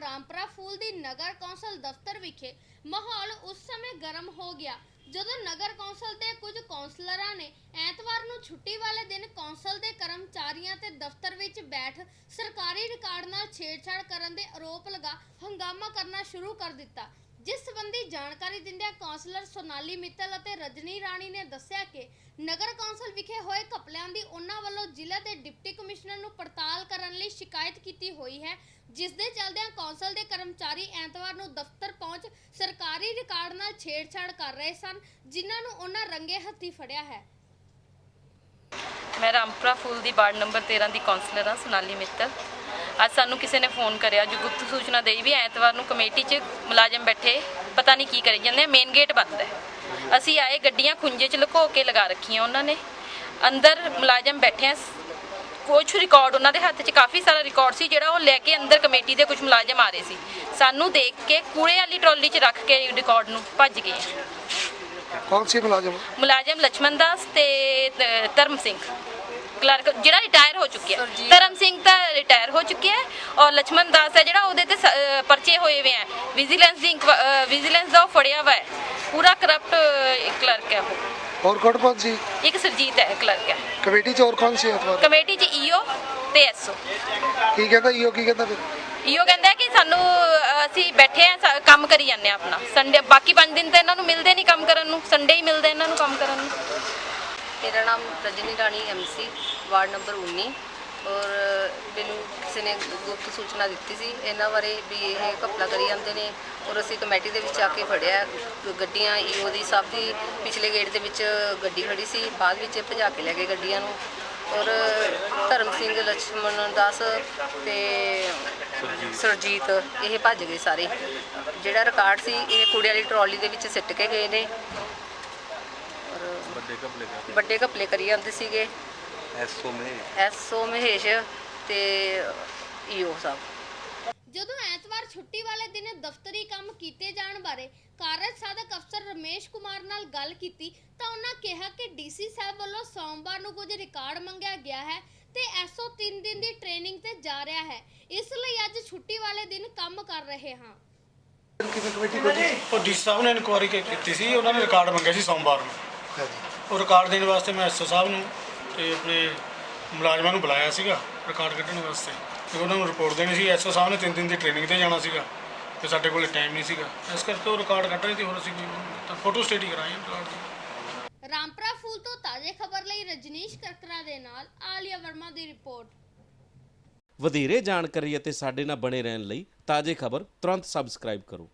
ਰਾਮਪੁਰਾ ਫੂਲ ਦੀ ਨਗਰ council ਦਫ਼ਤਰ ਵਿਖੇ ਮਾਹੌਲ ਉਸ ਸਮੇਂ ਗਰਮ ਹੋ ਗਿਆ, ਜਦੋਂ ਨਗਰ ਕੌਂਸਲ ਦੇ ਕੁਝ ਕੌਂਸਲਰਾਂ ਨੇ ਐਤਵਾਰ ਨੂੰ ਛੁੱਟੀ ਵਾਲੇ ਦਿਨ ਕੌਂਸਲ ਦੇ ਕਰਮਚਾਰੀਆਂ ਤੇ ਦਫ਼ਤਰ ਵਿੱਚ ਬੈਠ ਸਰਕਾਰੀ ਰਿਕਾਰਡ ਨਾਲ ਛੇੜਛਾੜ ਕਰਨ ਦੇ ਆਰੋਪ ਲਗਾ ਹੰਗਾਮਾ ਕਰਨਾ ਸ਼ੁਰੂ ਕਰ ਦਿੱਤਾ। ਜਿਸ ਸੰਬੰਧੀ ਜਾਣਕਾਰੀ ਦਿੰਦਿਆਂ ਕੌਂਸਲਰ ਸੋਨਾਲੀ ਮਿੱਤਲ ਅਤੇ ਰਜਨੀ ਰਾਣੀ ਨੇ ਦੱਸਿਆ ਕਿ ਨਗਰ ਕੌਂਸਲ ਵਿਖੇ ਹੋਏ ਘਪਲਿਆਂ ਦੀ ਉਹਨਾਂ ਵੱਲੋਂ ਜ਼ਿਲ੍ਹਾ ਦੇ ਡਿਪਟੀ ਕਮਿਸ਼ਨਰ ਨੂੰ ਪੜਤਾਲ ਕਰਨ ਲਈ ਸ਼ਿਕਾਇਤ ਕੀਤੀ ਹੋਈ ਹੈ, ਜਿਸ ਦੇ ਚਲਦਿਆਂ ਕੌਂਸਲ ਦੇ ਕਰਮਚਾਰੀ ਐਤਵਾਰ ਨੂੰ ਦਫ਼ਤਰ ਪਹੁੰਚ ਸਰਕਾਰੀ ਰਿਕਾਰਡ ਨਾਲ ਛੇੜਛਾੜ ਕਰ ਰਹੇ ਸਨ, ਜਿਨ੍ਹਾਂ ਨੂੰ ਉਹਨਾਂ ਰੰਗੇ ਹੱਥੀ ਫੜਿਆ ਹੈ। ਮੈਂ ਰਾਮਪੁਰਾ ਫੂਲ ਦੀ ਵਾਰਡ ਨੰਬਰ 13 ਦੀ ਕਾਉਂਸਲਰ ਹਾਂ, ਸੋਨਾਲੀ ਮਿੱਤਲ। ਅੱਜ ਸਾਨੂੰ ਕਿਸੇ ਨੇ ਫੋਨ ਕਰਿਆ ਜੋ ਗੁਪਤ ਸੂਚਨਾ ਦੇਈ ਵੀ ਐਤਵਾਰ ਨੂੰ ਕਮੇਟੀ 'ਚ ਮੁਲਾਜ਼ਮ ਬੈਠੇ ਪਤਾ ਨਹੀਂ ਕੀ ਕਰੀ ਜਾਂਦੇ ਮੇਨ ਗੇਟ ਬੰਦ ਹੈ। ਅਸੀਂ ਆਏ ਗੱਡੀਆਂ ਖੁੰਝੇ 'ਚ ਲੁਕੋ ਕੇ ਲਗਾ ਰੱਖੀਆਂ ਉਹਨਾਂ ਨੇ। ਅੰਦਰ ਮੁਲਾਜ਼ਮ ਬੈਠੇ ਆ ਕੁਝ ਰਿਕਾਰਡ ਉਹਨਾਂ ਦੇ ਹੱਥ 'ਚ ਕਾਫੀ ਸਾਰਾ ਰਿਕਾਰਡ ਸੀ ਜਿਹੜਾ ਉਹ ਲੈ ਕੇ ਅੰਦਰ ਕਮੇਟੀ ਦੇ ਕੁਝ ਮੁਲਾਜ਼ਮ ਆ ਰਹੇ ਸੀ। ਸਾਨੂੰ ਦੇਖ ਕੇ ਕੂੜੇ ਵਾਲੀ ਟਰਾਲੀ 'ਚ ਰੱਖ ਕੇ ਰਿਕਾਰਡ ਨੂੰ ਭੱਜ ਗਏ ਕੌਣ ਸੀ ਮੁਲਾਜ਼ਮ? ਮੁਲਾਜ਼ਮ ਲక్ష్మణ ਦਾਸ ਤੇ ਧਰਮ ਸਿੰਘ। ਕਲਰਕ ਜਿਹੜਾ ਰਿਟਾਇਰ ਹੋ ਚੁੱਕਿਆ। ਧਰਮ ਸਿੰਘ ਰਿਟਾਇਰ ਹੋ ਚੁੱਕੇ ਹੈ ਔਰ ਲਛਮਣ ਦਾਸ ਹੈ ਜਿਹੜਾ ਉਹਦੇ ਤੇ ਪਰਚੇ ਹੋਏ ਹੋਏ ਹੈ। ਵਿਜੀਲੈਂਸ ਦੀ ਵਿਜੀਲੈਂਸ ਦਾ ਫੜਿਆ ਹੋਇਆ ਹੈ। ਪੂਰਾ ਕਰਪਟ ਕਲਰਕ ਹੈ ਉਹ। और कौन कौन ਇੱਕ ਸਰਜੀਤ ਹੈ ਕਲਰਕ ਹੈ। ਕਮੇਟੀ ਚ ਹੋਰ ਕੌਣ ਸੀ ਅਤਵਾਰ ਕਮੇਟੀ 'ਚ ਈਓ ਤੇ ਐਸਓ ਕੀ ਕਹਿੰਦਾ ਈਓ ਕੀ ਕਹਿੰਦਾ ਈਓ ਕਹਿੰਦਾ ਕਿ ਸਾਨੂੰ ਅਸੀਂ ਬੈਠੇ ਆ ਕੰਮ ਕਰੀ ਜਾਂਦੇ ਆ ਆਪਣਾ। ਸੰਡੇ ਬਾਕੀ 5 ਦਿਨ ਤਾਂ ਇਹਨਾਂ ਨੂੰ ਮਿਲਦੇ ਨਹੀਂ ਕੰਮ ਕਰਨ ਨੂੰ। ਸੰਡੇ ਹੀ ਮਿਲਦੇ ਇਹਨਾਂ ਨੂੰ ਕੰਮ ਕਰਨ ਨੂੰ। ਮੇਰਾ ਨਾਮ Rajni Rani MC ward number 19 ਔਰ ਮੈਨੂੰ ਕਿਸੇ ਨੇ ਗੁਪਤ ਸੂਚਨਾ ਦਿੱਤੀ ਸੀ। ਇਹਨਾਂ ਬਾਰੇ ਵੀ ਇਹ ਘਪਲਾ ਕਰੀ ਜਾਂਦੇ ਨੇ ਔਰ ਅਸੀਂ ਕਮੇਟੀ ਦੇ ਵਿੱਚ ਆ ਕੇ ਫੜਿਆ। ਗੱਡੀਆਂ ਈਓ ਦੀ ਸਭ ਦੀ ਪਿਛਲੇ ਗੇਟ ਦੇ ਵਿੱਚ ਗੱਡੀ ਖੜੀ ਸੀ। ਬਾਅਦ ਵਿੱਚ ਇਹ ਭਜਾ ਕੇ ਲੈ ਗਏ ਗੱਡੀਆਂ ਨੂੰ। ਔਰ ਧਰਮ ਸਿੰਘ ਲక్ష్ਮਣ ਦਾਸ ਤੇ ਸਰਜੀਤ ਇਹ ਭੱਜ ਗਏ ਸਾਰੇ। ਜਿਹੜਾ ਰਿਕਾਰਡ ਸੀ ਇਹ ਕੁੜੀ ਵਾਲੀ ਟਰਾਲੀ ਦੇ ਵਿੱਚ ਸਿੱਟ ਕੇ ਗਏ ਨੇ। ਔਰ ਵੱਡੇ ਘਪਲੇ ਕਰੀ ਜਾਂਦੇ ਸੀਗੇ। ਐਸਓ ਮੇ ਐਸਓ ਮਹੇਸ਼ ਤੇ ਈਓ ਸਾਹਿਬ। ਜਦੋਂ ਐਤਵਾਰ ਛੁੱਟੀ ਵਾਲੇ ਦਿਨ ਦਫ਼ਤਰੀ ਕੰਮ ਕੀਤੇ ਜਾਣ ਬਾਰੇ ਕਾਰਜ ਸਾਧਕ ਅਫਸਰ ਰਮੇਸ਼ ਕੁਮਾਰ ਨਾਲ ਗੱਲ ਕੀਤੀ ਤਾਂ ਉਹਨਾਂ ਕਿਹਾ ਕਿ ਡੀਸੀ ਸਾਹਿਬ ਵੱਲੋਂ ਸੋਮਵਾਰ ਨੂੰ ਕੁਝ ਰਿਕਾਰਡ ਮੰਗਿਆ ਗਿਆ ਹੈ ਤੇ ਐਸਓ 3 ਦਿਨ ਦੀ ਟ੍ਰੇਨਿੰਗ ਤੇ ਜਾ ਰਿਹਾ ਹੈ। ਇਸ ਲਈ ਅੱਜ ਛੁੱਟੀ ਵਾਲੇ ਦਿਨ ਕੰਮ ਕਰ ਰਹੇ ਹਾਂ। ਕਿਵੇਂ ਕਮੇਟੀ ਬਣੀ ਉਹ ਡੀ ਸਾਹਿਬ ਨੇ ਇਨਕੁਆਇਰੀ ਕੀਤੀ ਸੀ ਉਹਨਾਂ ਨੇ ਰਿਕਾਰਡ ਮੰਗਿਆ ਸੀ ਸੋਮਵਾਰ ਨੂੰ। ਉਹ ਰਿਕਾਰਡ ਦੇਣ ਵਾਸਤੇ ਮੈਂ ਐਸਓ ਸਾਹਿਬ ਨੂੰ ਤੇ ਆਪਣੇ ਮੁਲਾਜ਼ਮਾਂ ਨੂੰ ਬੁਲਾਇਆ ਸੀਗਾ ਰਿਕਾਰਡ ਕੱਢਣ ਵਾਸਤੇ ਤੇ ਉਹਨਾਂ ਨੂੰ ਰਿਪੋਰਟ ਦੇਣੀ ਸੀ। ਐਸਓ ਸਾਹਿਬ ਨੇ ਤਿੰਨ ਦਿਨ ਦੀ ਟ੍ਰੇਨਿੰਗ ਤੇ ਜਾਣਾ ਸੀਗਾ ਤੇ ਸਾਡੇ ਕੋਲ ਟਾਈਮ ਨਹੀਂ ਸੀਗਾ। ਇਸ ਕਰਕੇ ਉਹ ਰਿਕਾਰਡ ਕੱਢ ਰਹੇ ਸੀ ਹੋਰ ਅਸੀਂ ਕੋਈ ਫੋਟੋ ਸਟੇਡੀ ਕਰਾਈ ਰਿਕਾਰਡ ਦੀ। ਰਾਮਪੁਰਾ ਫੂਲ ਤੋਂ ਤਾਜ਼ੇ ਖਬਰ ਲਈ ਰਜਨੀਸ਼ ਕਰਕਰਾ ਦੇ ਨਾਲ ਆਲੀਆ ਵਰਮਾ ਦੀ ਰਿਪੋਰਟ। ਵਧੇਰੇ ਜਾਣਕਾਰੀ ਅਤੇ ਸਾਡੇ ਨਾਲ ਬਣੇ ਰਹਿਣ ਲਈ ਤਾਜ਼ੇ ਖਬਰ ਤੁਰੰਤ ਸਬਸਕ੍ਰਾਈਬ ਕਰੋ।